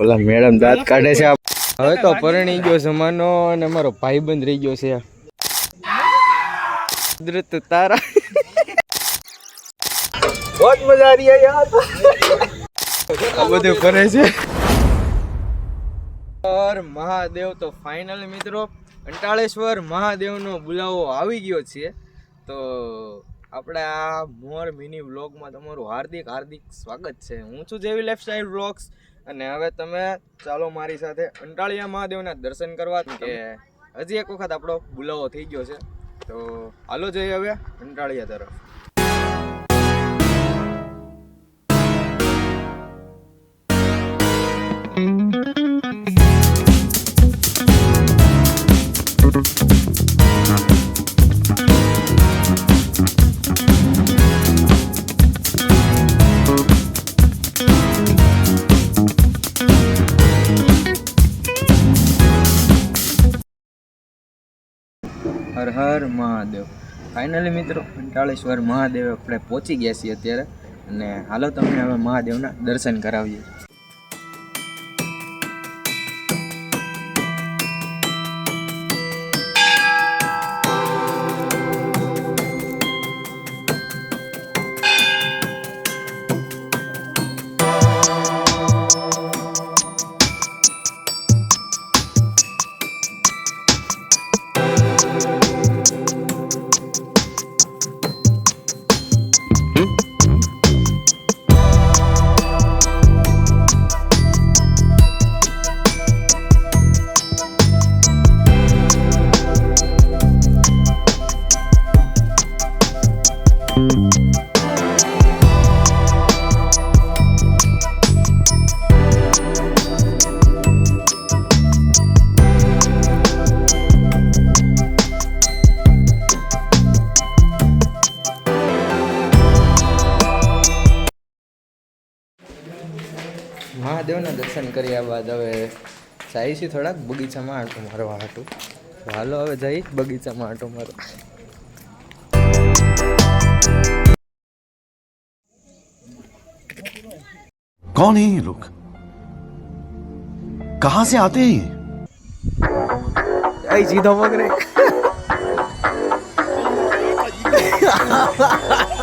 ઓલા madam દાંત કાઢે છે હવે તો પરણી ગયો જમાનો અને મારો ભાઈબંધ રહી ગયો છે. કુદરત તારા. બહુ મજા આ રહી હે યાર. આ બધું કરે છે. મહાદેવ તો ફાઇનલ મિત્રો અંટાળેશ્વર મહાદેવનો બુલાવો આવી ગયો છે. તો આપણે આ મોર મિની વ્લોગમાં તમારું હાર્દિક હાર્દિક સ્વાગત છે. હું છું જેવી લાઈફસ્ટાઈલ વ્લોગ્સ અને હવે તમે ચાલો મારી સાથે અંટાળિયા મહાદેવના દર્શન કરવા કે હજી એક વખત આપણો બુલાવો થઈ ગયો છે. તો હાલો જઈએ હવે અંટાળિયા તરફ. હર હર મહાદેવ. ફાઇનલી મિત્રો કંટાળેશ્વર મહાદેવ આપણે પહોંચી ગયા છીએ અત્યારે. અને હાલો તમને હવે મહાદેવના દર્શન કરાવીએ. મહાદેવના દર્શન કર્યા બાદ હવે જાય છે થોડાક બગીચામાં આંટો મારવા હાટું તો હાલો હવે જઈ બગીચામાં આંટો મારવા कौन है ये लोग कहां से आते हैं ये એ સીધો પકડે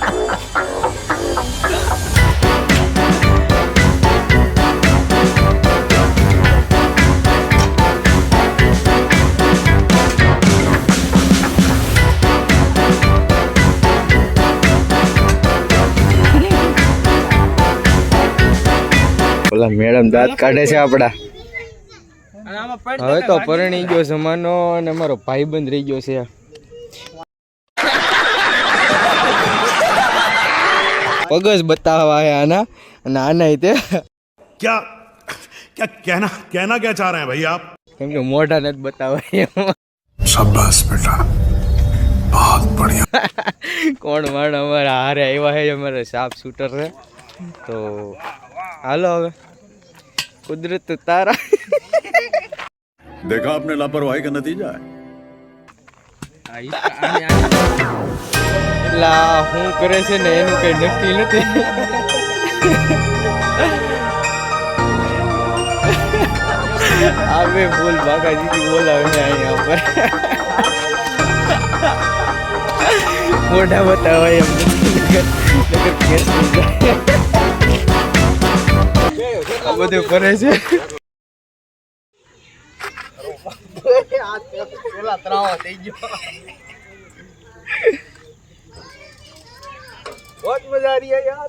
ઓલા મેડમ દાંત કાઢે છે આપડા. હવે તો પરણી ગયો જમાનો અને અમારો ભાઈબંધ રહી ગયો છે. પગજ બતાવવા હે આના અને આના તે ક્યાં ક્યાં કહેના કહેના ક્યાં ચાહ રહે ભાઈ આપ કેમ કે મોઢા નથી બતાવવા શાબાશ બેટા. બહુત બઢિયા. કોણ માણ અમારા હારે આવ્યા છે? અમારા સાફ શૂટર છે. તો હાલો હવે કુદરત તારા देखा आपने लापरवाही का नतीजा है એટલે આ શું કરે છે ને એનું કઈ નક્કી નથી આ બે બોલ બાકાજી બોલાવે છે અહીંયા પર મોઢા બતાવાય એમ નથી. નકર- નકર કેસ થઈ જાય. આ બધું કરે છે પેલા ત્રાવા થઈ ગયો बहुत मजा आ रही है यार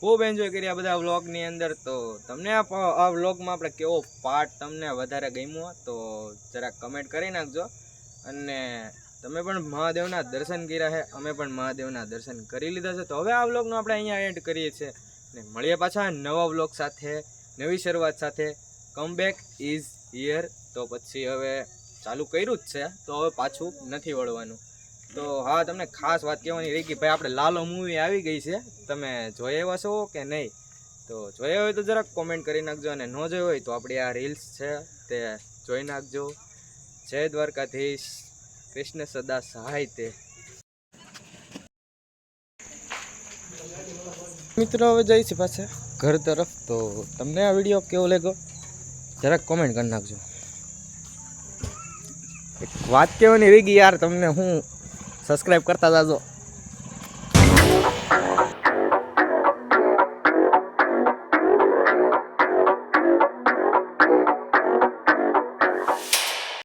ખૂબ એન્જોય કર્યા બધા વ્લોગની અંદર. તો તમને આ વ્લોગમાં આપણે કેવો પાર્ટ તમને વધારે ગમ્યો તો જરાક કમેન્ટ કરી નાખજો. અને તમે પણ મહાદેવના દર્શન કર્યા છે. અમે પણ મહાદેવના દર્શન કરી લીધા છે. તો હવે આ વ્લોગનો આપણે અહીંયા એન્ડ કરીએ છીએ. અને મળીએ પાછા નવા વ્લોગ સાથે, નવી શરૂઆત સાથે. કમ બેક ઇઝ હિયર તો પછી હવે ચાલુ કર્યું જ છે. તો હવે પાછું નથી વળવાનું. તો હા તમને ખાસ વાત કહેવાની રહી કે ભાઈ આપણે લાલો મૂવી આવી ગઈ છે. તમે જોઈ આવ્યા છો કે નહીં? તો જોયા હોય તો જરાક કોમેન્ટ કરી નાખજો અને ન જોઈ હોય તો આપણી આ રીલ્સ છે તે જોઈ નાખજો. જય દ્વારકાધીશ. કૃષ્ણ સદા સહાય તે મિત્રો હવે જઈ છે પાછા. ઘર તરફ. તો તમને આ વીડિયો કેવો લાગ્યો? જરાક કોમેન્ટ કરી નાખજો. એક વાત કહેવાની રહી ગઈ યાર તમને હું સબસ્ક્રાઈબ કરતા જાજો.